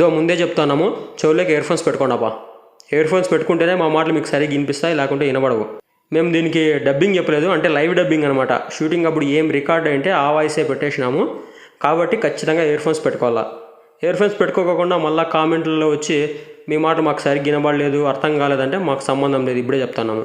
దో ముందే చెప్తున్నాము చెవులోకి ఇయర్ ఫోన్స్ పెట్టుకోండప్పా ఇయర్ ఫోన్స్ పెట్టుకుంటేనే మా మాటలు మీకు సరిగ్గా వినిపిస్తాయి లేకుంటే వినబడవు. మేము దీనికి డబ్బింగ్ చెప్పలేదు అంటే లైవ్ డబ్బింగ్ అనమాట షూటింగ్ అప్పుడు ఏం రికార్డ్ అంటే ఆ వాయిసే పెట్టేసినాము. కాబట్టి ఖచ్చితంగా ఇయర్ ఫోన్స్ పెట్టుకోవాలా. ఇయర్ ఫోన్స్ పెట్టుకోకుండా మళ్ళీ కామెంట్లలో వచ్చి మీ మాట మాకు సరిగ్గా వినబడలేదు అర్థం కాలేదంటే మాకు సంబంధం లేదు ఇప్పుడే చెప్తున్నాము.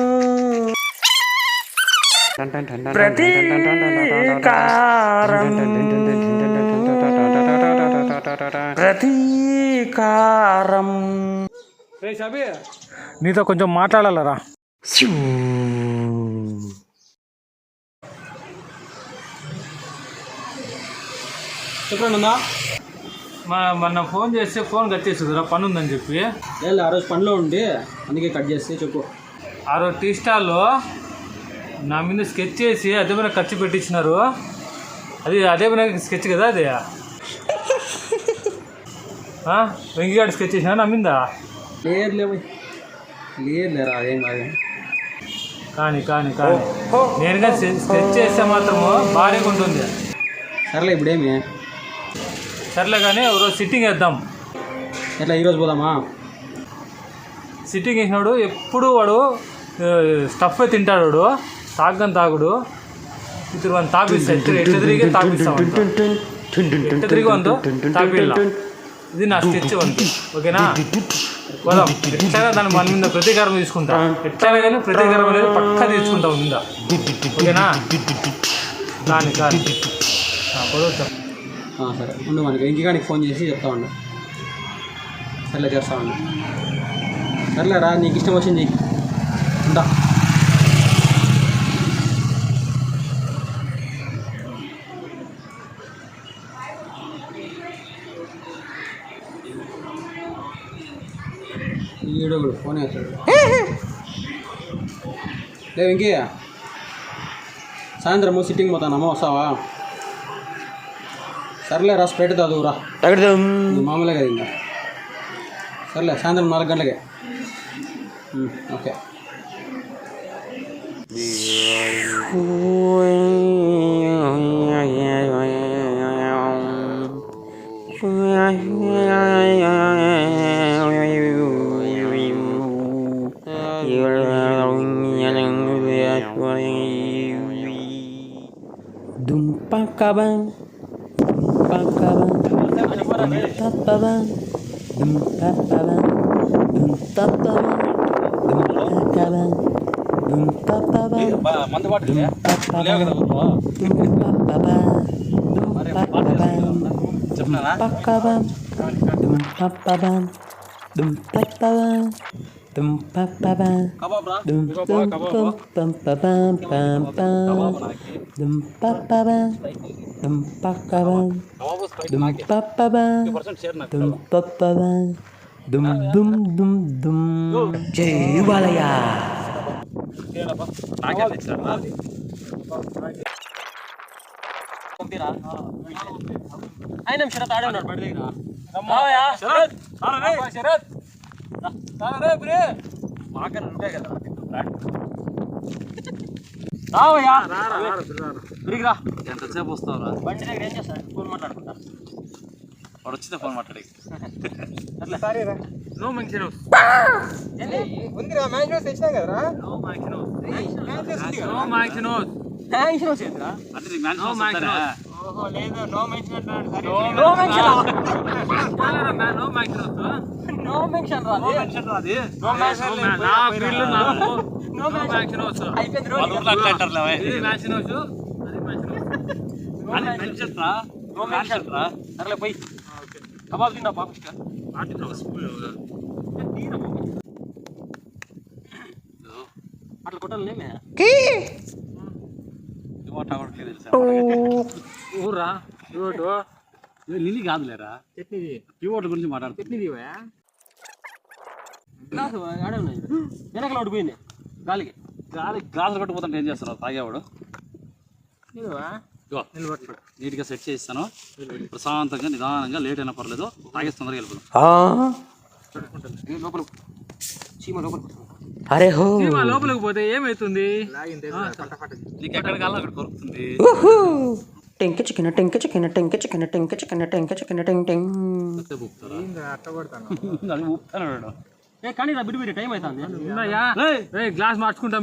ప్రతీకారం. ప్రతీకారం నీతో కొంచెం మాట్లాడాలరా. చెప్పండి మొన్న ఫోన్ చేస్తే ఫోన్ కట్ చేస్తుందిరా పని ఉందని చెప్పి లేదు ఆ రోజు పనిలో ఉండి అందుకే కట్ చేస్తే చెప్పు. ఆ రోజు టీ స్టాల్లో నా మీద స్కెచ్ చేసి అదే మీద ఖర్చు పెట్టించినారు. అది అదే మీద స్కెచ్ కదా అది? వెంకీగాడి స్కెచ్ చేసినా నా మీద? లేదు లేవు లేదు లేరా అదేం కాదు. కానీ కానీ కానీ. నేనుగా స్కెచ్ చేస్తే మాత్రము భారీగా ఉంటుంది. సర్లే ఇప్పుడేమి? సర్లే కానీ ఒకరోజు సిట్టింగ్ వేద్దాం. ఎట్లా ఈరోజు పోదామా? సిట్టింగ్ వేసినాడు ఎప్పుడు వాడు స్టఫ్ తింటాడు వాడు. తాగని తాగుడు. ఇతరు వాడిని తాపిస్తా ఎట్లా ఎట్లా తిరిగి తాపిస్తాం ఎట్లా తిరిగి ఇది నా స్కెచ్ వంతు ఓకేనా? పోదాం. ఎట్లయినా దాన్ని మన మీద ప్రతీకారం తీసుకుంటా. ఎట్లయినా కానీ ప్రతీకారం అనేది పక్కా తీసుకుంటా మీద. ఓకేనా? దాని కాదు. పోదాం సరే. ఉండు మనకి. ఇంటికానికి ఫోన్ చేసి చెప్తా ఉండు. సర్లే చేస్తా ఉండు. సర్లేరా నీకు ఇష్టం వచ్చింది. ఉంటా ఈడు కూడా ఫోన్ వేస్తాడు లే వెంకీ సాయంత్రము సిట్టింగ్ పోతానమ్మా వస్తావా సర్లే రా స్ప్రెడ్ చదువురా ఇది మామూలే కదా ఇంకా సర్లే సాయంత్రం నాలుగు గంటలకే ఉమ్, okay Dumpakaban, dumpakaban, dumpapaban, dumpapaban, dumpapaban, dumpakaban, dumpapaban, మందు bottle dumpapaban, dumpapaban, dumpapaban, dumpakaban, dumpapaban, dumpapaban, dumpapaban. Kebab రా Dum dum dum bum ba bum bum bum. Dum ba ba bum. Dum ba ba bum. Dum ba ba bum. Dum ba ba bum. Dum dum dum dum. Jai Walaya. ఆయన శరత్ ఆడే ఉన్నాడు బండి దగ్గర శరత్ శరత్ రే బ్రే మాకన్నా ఉంటే కదా రావయ్యా. రా ఎంతసేపు వస్తావురా? బండి దగ్గర ఏం చేస్తాడు ఫోన్ మాట్లాడుకుంటా. వాడు వచ్చిందా ఫోన్ మాట్లాడి. నో మంచి ఉందిరా మ్యాచ్ రోజు తెచ్చినా కదరా? నో మ్యాచ్ రోజు ఏందిరా అంటే నీకు మ్యాచ్ నో మ్యాక్సినోస్ ఓహో లేదు no mention no no mention no మ్యాక్సినోస్ no mention రా అది నో మెన్షన్ నా ఫీల్డ్ నాకు సర్లే పోయి కబాబ్ తిన్నా పాప అట్లా కొట్టాలనేమే ఊరా ఇవ్వటు లిల్లీ కాదులేరా? చట్నీది ప్యూర్ గురించి మాట్లాడుతుంది చట్నీది వెనకల ఒకటి పోయింది గాలికి గాలి గ్లాసులు కొట్టుకుపోతుంటే ఏం చేస్తారు తాగేవాడు. నీట్గా సెట్ చేస్తాను ప్రశాంతంగా నిదానంగా లేట్ అయినా పర్లేదు. తాగేసి తొందరగా వెళ్ళిపోదాం. ఆ, లోపల చీమ లోపల అరే హో. లోపలికి పోతే ఏమవుతుంది నీకు ఎక్కడ కాలం అక్కడ కొరుకుతుంది. టెంక చికెన్ టెంక చికెన్ టెంక చికెన్ టెంక చికెన్ టెంక చికెన్ టెంక్? అది ఊపుతాను కానీ రా బిడి బిడి టైం అవుతుంది. ఉన్నాయా? ఏయ్, ఏయ్, గ్లాస్ మార్చుకుంటాం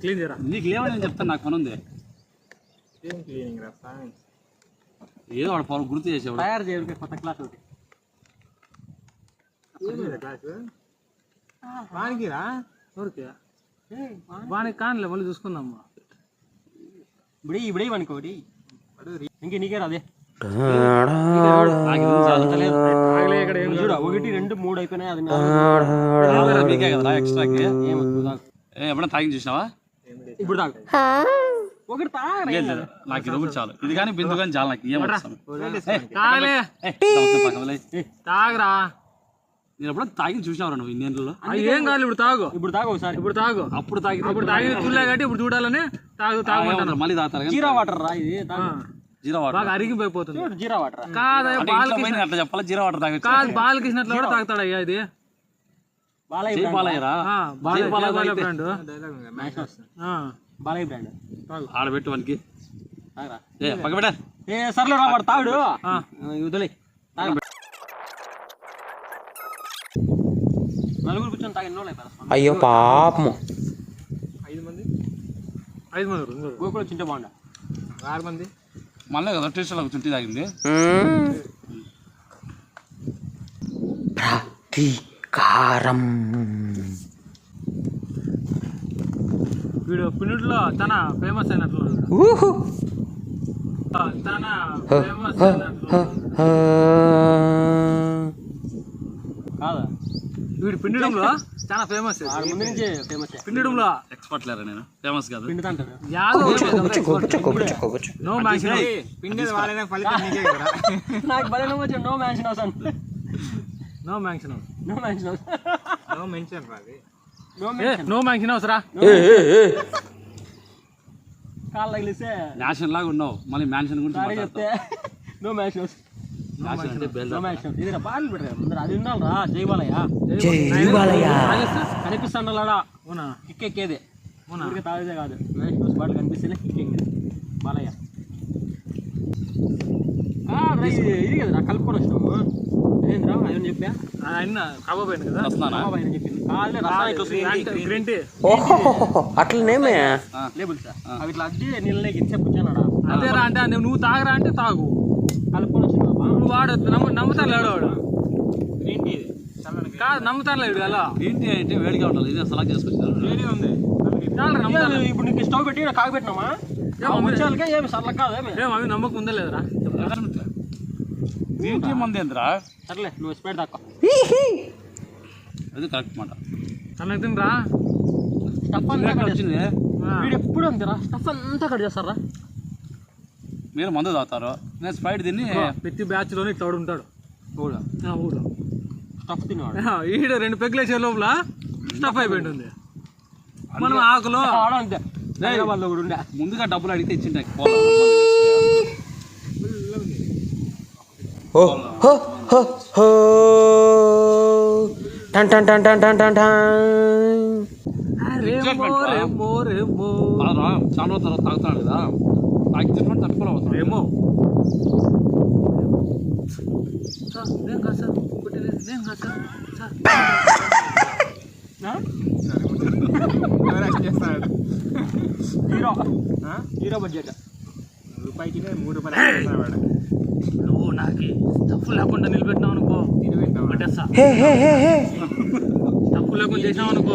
క్లీన్ చేయరా? నీకు లేవని నేను చెప్తాను నాకు పని ఉంది. ఏదో వాడు గుర్తు చేసేవాడు. తయారు చేయడానికి కొత్త క్లాస్ ఒకటి. వానికిరా ఎవరికి వానికి కానిలే మళ్ళీ చూసుకుందాం. ఇప్పుడు ఇప్పుడు మనకి ఒకటి. ఇంకే నీకే రాదే. ఒకటి రెండు మూడు అయిపోయినాయి అది మీకే ఎక్స్ట్రాకి తాగు. తాగి చూసినావా ఇప్పుడు తాగు ఒకటి తాగరా లేదు లేదు నాకు ఇది ఒకటి చాలు ఇది కానీ బిందు కానీ చాలు నాకు తాగరా నేను ఎప్పుడో తాగి చూసినావు నువ్వు అది ఏం కాదు ఇప్పుడు తాగు ఇప్పుడు తాగు ఒకసారి ఇప్పుడు తాగు అప్పుడు తాగి ఇప్పుడు తాగిన చూడలే కాబట్టి ఇప్పుడు చూడాలని తాగు తాగు మళ్ళీ తాగుతారు జీరా వాటర్ రా ఇది తాగు. జీరా వాటర్ బాగా అరిగిపోయిపోతుంది. జీరా వాటర్ కాదు అట్లా చెప్పాలి? జీరా వాటర్ తాగొచ్చు? కాదు బాల్ కిసినట్లు కూడా తాగుతాడు అయ్యా ఇది. బాలయ్య బాలయ్యరా ఆ, బాలయ్య బాలయ్య. బ్రాండ్. ఆ, బాలయ్య బ్రాండ్. ఆడబెట్టు వానికి. తాగరా. ఏ పక్కబెట్ట ఏ సర్లే రా వాడు తాగుడు. ఆ. వదిలే. తాగ. నలుగురు కూర్చొని అయిపోయింది? అయ్యో పాపము. ఐదు మంది. ఐదు మంది. గోకులు చింటే బాగుండా. ఆరు మంది. మళ్ళీ కదా టేస్ట్లో చుట్టి తాగింది. ప్రతీకారం వీడు పిన్నిట్లో తన ఫేమస్ అయినట్లు. తన ఫేమస్. కాదా వీడు పిండడంలో చాలా ఫేమస్ ఆడ ముందు నుంచి ఫేమస్ పిండడంలో ఎక్స్పర్ట్ లేరా నేను? ఫేమస్ కాదు. నో మ్యాక్సిమం నాకు భలే నవ్వు వచ్చింది. నో మ్యాన్షన్ అని. No maximum no mansion no mention no ఏ నో మ్యాక్సిమం అవసరా ఏ, ఏ, ఏ. కాళ్ళు తగిలిస్తే మ్యాన్షన్ లాగా ఉన్నావు. మళ్ళీ మ్యాన్షన్ గురించి. చెప్తే నో మ్యాన్షన్ హౌస్ మ్యాన్షన్ అంటే బెల్ నో మ్యాన్షన్ హౌస్ ఇది బాల్ పెట్టరా ముందర అది ఉండాలి రా జై బాలయ్య. జై బాలయ్య. కనిపిస్తాడా అవునా? కిక్ ఎక్కేది అవునా? ఊరికే తాగేదే కాదు మ్యాన్షన్ హౌస్ బాల్ కనిపిస్తేనే కిక్ ఎక్కేది బాలయ్య కాదురా, ఇది ఇది కదరా కలుపుకొని వచ్చినాము ఏంద్రా అయ్యని చెప్పా ఆయన కబాబ్ అయింది కదా వస్తున్నానా బాబాయ్ అని చెప్పింది కాదులే రసం ఇట్లా వస్తుంది. గ్రీన్ టీ ఓహో అట్లనేమే లేబుల్ సార్ అవి ఇట్లా అడ్డి నీళ్ళకి ఇచ్చే కూర్చోనాడా అంతేరా అంటే నువ్వు- నువ్వు తాగరా అంటే తాగు కలుపుకొని వచ్చినా ఇప్పుడు వాడు నమ్ము నమ్ముతాను లేడు వాడు కాదు నమ్ముతాను లేడు అలా ఏంటి అంటే వేడిగా ఉండాలి ఇది సెలెక్ట్ చేసుకొచ్చారు చాలు నమ్ముతాను ఇప్పుడు నీకు స్టవ్ పెట్టి ఈడ కాగబెట్టినామా వచ్చే వాళ్ళకే ఏమి సర్లకు కాదు ఏమి? ఏం అవి నమ్మకం ఉందా లేదురా ఏంటి మంది ఏంద్రా సర్లే నువ్వు స్పీడ్ తక్కువ. అది కరెక్ట్ మాట. అన్నకు తినరా స్టఫ్ అంతా కట్ వచ్చింది. వీడు ఎప్పుడు అంతేరా స్టఫ్ అంతా కట్ చేస్తారా? మీరు మందు తాగుతారు? నేను స్ప్రైట్ తిని ప్రతి బ్యాచ్లోనే ఇట్లా ఉంటాడు ఊడు ఆ, ఊడు స్టఫ్ తినేవాడు. ఆ, ఈడ రెండు పెగ్గులు వేసే లోపల స్టఫ్ అయిపోయి ఉంటుంది మనం ఆకులో. ఆడ అంతే. హైదరాబాద్లో కూడా ఉండే. ముందుగా డబ్బులు అడిగితే ఇచ్చిండే. పోలా ఓ. హో హో హో. టన్ టన్ టన్ టన్ టన్ టన్ చాలా తర్వాత తాగుతున్నాడు కదా. తాగించుకుంటే తట్టుకోలేకపోతున్నాడు ఏమో. సార్ నేను కాదు సార్? నేను కాదు సార్. హీరో హీరో బడ్జెట్ రూపాయికి మూడు నువ్వు నాకు తప్పు లేకుండా నిలబెట్టినావు అనుకో కొట్టేస్తా హే హే హే హే తప్పు లేకుండా చేసినావు అనుకో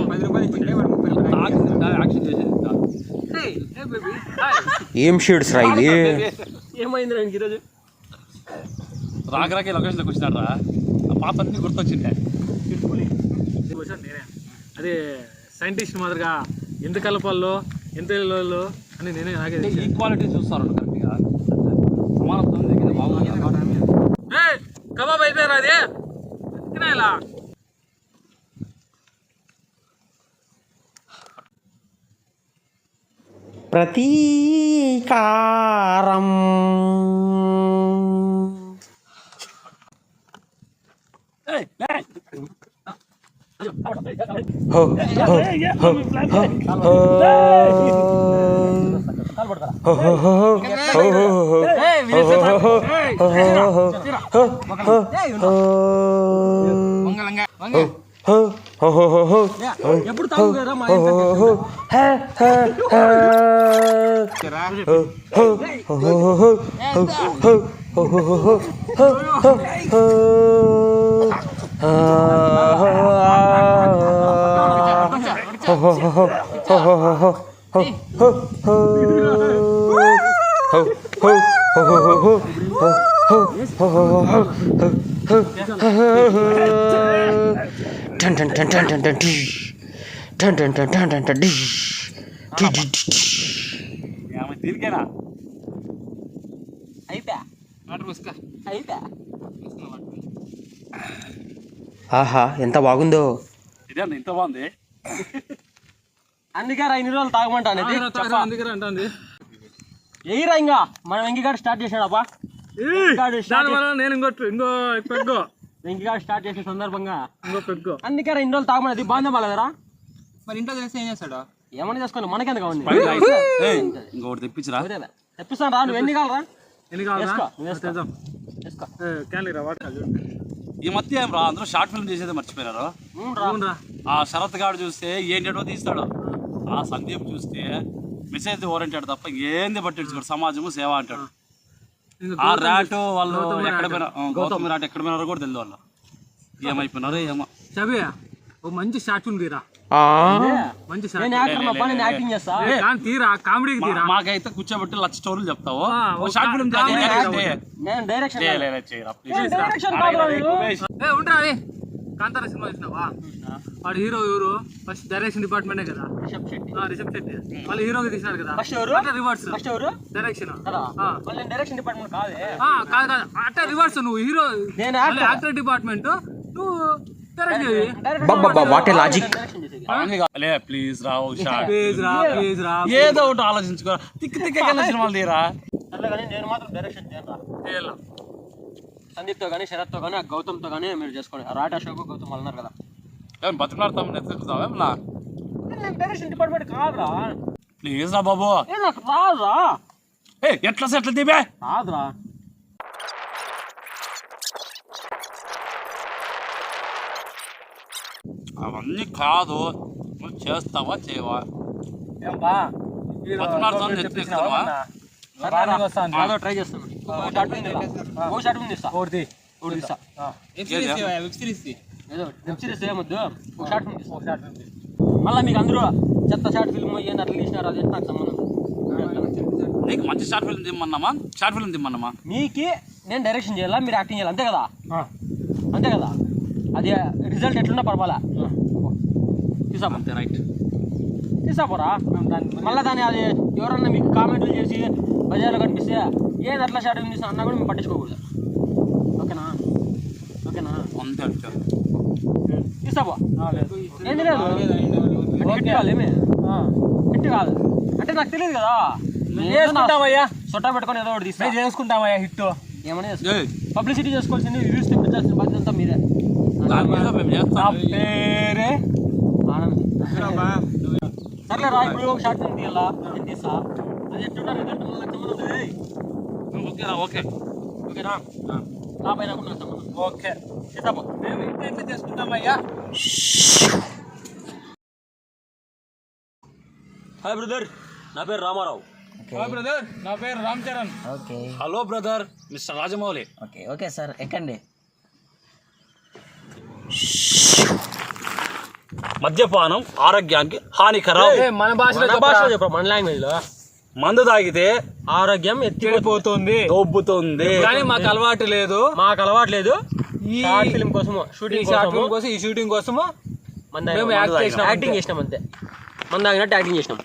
తాగి యాక్షన్ చేసేది. ఏం షేడ్స్ రా ఇది ఏమైంది నాకు ఈరోజు రాక రాక లొకేషన్లోకి వచ్చినాడు రా ఆ పాత అన్ని గుర్తొచ్చిండే క్వశ్చన్ నేనే అది సైంటిస్ట్ మాదిరిగా ఎంత కలపాలో ఎంత వెళ్ళాలో అని నేనే నాకే ఈక్వాలిటీ చూస్తారు కరెక్ట్గా సమానత్వం దగ్గర కబాబ్ అయిపోయారు అది? ఇలా? ప్రతీకారం. Hey. హో, హో, ఆహా ఎంత బాగుందో ఇదే ఇంత బాగుంది అందుకే రా ఇన్ని రోజులు తాగమంటా అనేది? అందుకే అంటుంది ఎయిరా ఇంకా మనం వెంకిగాడు స్టార్ట్ చేసాడప్పా వల్ల నేను ఇంకో ఇంకో పెగ్గో. వెంకిగాడు స్టార్ట్ చేసిన సందర్భంగా. ఇంకో పెగ్గో. అందుకే రా ఇన్ని రోజులు తాగమనేది బాగుందా బాలేదరా మరి ఇంట్లో తెలిసి ఏం చేస్తాడు? ఏమని చేసుకోవాలి మనకెందుకు కావాలి. ఏయ్, ఇంకొకటి తెప్పించరా. తెప్పిస్తాను రా నువ్వు ఎన్ని కావాలరా? ఎన్ని కావాలా రా ఈ మధ్య ఏం రా అందరూ షార్ట్ ఫిల్మ్ చేసేది మర్చిపోయారు? ఉమ్ రా. రా. ఆ శరత్ గాడు చూస్తే ఏంటో తీస్తాడు. ఆ సందీప్ చూస్తే మెసేజ్ ఓరియంటెడ్ తప్ప ఏంది పట్టించుకోడు. సమాజము సేవ అంటాడు. ఆ ర్యాట్ వాళ్ళు ఎక్కడ పోయినా గౌతమ్. ర్యాట్ ఎక్కడ పోయినారో కూడా తెలియదు వాళ్ళు. ఏమైపోయినారో ఏమో. షబి ఓ మంచి తీరా ఆ, మంచి తీరా కామెడీకి తీరా? మాకైతే కూర్చోబెట్టి లక్ష స్టోరీలు చెప్తావు. Short film direction Kantara cinema చూసినావా? వాడు హీరో ఎవరు? ఫస్ట్ డైరెక్షన్ డిపార్ట్మెంటే కదా. రిషబ్ శెట్టి. ఆ, రిషబ్ శెట్టి. మళ్ళీ హీరోకి తీసినాడు కదా. ఫస్ట్ ఎవరు? అట్లా రివర్స్ ఫస్ట్ ఎవరు? డైరెక్షన్ డైరెక్షన్ డిపార్ట్మెంట్ కాదే? ఆ, కాదు కాదు. అట్లా రివర్స్ నువ్వు. హీరో నేను యాక్టర్ డిపార్ట్మెంట్. నువ్వు వాట్ లాజిక్ ప్లీజ్ రా ఓ షార్ట్ ప్లీజ్ రా ప్లీజ్ రా ఏదో ఒకటి ఆలోచించుకో తిక్కి తిక్కగా సినిమాలు తీరా నేను మాత్రం డైరెక్షన్ చేయాల. సందీప్తో కానీ శరత్తో కానీ గౌతమ్తో కానీ మీరు చేసుకోండి. ఆ రాట అశోక్ గౌతమ్ వాళ్ళు ఉన్నారు కదా. ఏమన్నా? నేను డైరెక్షన్ డిపార్ట్మెంట్ కాదురా. ప్లీజ్ రా బాబు. ఏ నాకు రాదురా. ఏ ఎట్లా సెట్లు తీపే రాదురా. అవన్నీ కాదు. నువ్వు చేస్తావా చేయవా? ఏం బా హీరో బతిమలాడతాం గవర్నమెంట్ నెత్తుకుతావా చెప్పించినావా మొన్న? రానికి వస్తాను ఏదో ట్రై చేస్తాను ఓ షార్ట్. ఓ షార్ట్ ఫిల్మ్ తీస్తా ఒకటి ఒకటి తీస్తా ఏదో వెబ్ సిరీస్ ఏమొద్దు ఒక షార్ట్ ఫిల్మ్ తీస్తా మళ్ళీ మీకు అందరూ చెత్త షార్ట్ ఫిల్మ్ ఏంది అట్లా తీసినారు అది నాకు సంబంధం లేదు. నీకు మంచి షార్ట్ ఫిల్మ్ తిమ్మన్నామా షార్ట్ ఫిల్మ్ తిమ్మన్నామా మీకి నేను డైరెక్షన్ చేయాలా మీరు యాక్టింగ్ చేయాలి అంతే కదా అంతే కదా అది రిజల్ట్ ఎట్లున్నా పర్వాలా తీసా అంతే రైట్ తీసాపోరా మళ్ళీ దాన్ని అది ఎవరన్నా మీకు కామెంట్లు చేసి బజార్లో కనిపిస్తే ఏది అట్లా షార్ట్ ఫిల్మ్ తీసా అన్నా కూడా మేము పట్టించుకోకూడదు. ఓకేనా? ఓకేనా? అంతే తీసాపో ఏంది లేదు? హిట్ కాదు ఏమి? హిట్ కాదు. అంటే నాకు తెలియదు కదా. చేసుకుంటామయ్యా సొట్టా పెట్టుకొని ఏదో ఒకటి మేము చేసుకుంటామయ్యా హిట్ ఏమని పబ్లిసిటీ చేసుకోవాల్సింది రివ్యూస్ తెప్పించాల్సిన బాధ్యత అంతా మీరే. పేరే ఆనంద్. సర్లే రా ఇప్పుడు ఒక షార్ట్ ఫిల్మ్ తీయాలా? తీసా అది సంబంధం లేదు ఏయ్. Okay okay. ఓకేనా? నా పైన ఓకే. తీసాపో మేము ఇంత ఎట్లా చేసుకుంటామయ్యా హాయ్ బ్రదర్. నా పేరు రామారావు. బ్రదర్. నా పేరు Ram Charan. Okay. Hello brother mister Rajamouli. Okay. Okay sir. ఎక్కండి. మద్యపానం ఆరోగ్యానికి హానికరం. మన భాషలో మన భాషలో చెప్పు మన లాంగ్వేజ్లో? మందు తాగితే ఆరోగ్యం ఎత్తిపోతుంది దొబ్బుతుంది. కానీ మాకు అలవాటు లేదు. మాకు అలవాటు లేదు. ఈ ఫిల్మ్ కోసము షూటింగ్ షార్ట్ ఫిల్మ్ కోసం ఈ షూటింగ్ కోసము యాక్టింగ్ చేసినాం అంతే. మన దాగినట్టు యాక్టింగ్ చేసినాం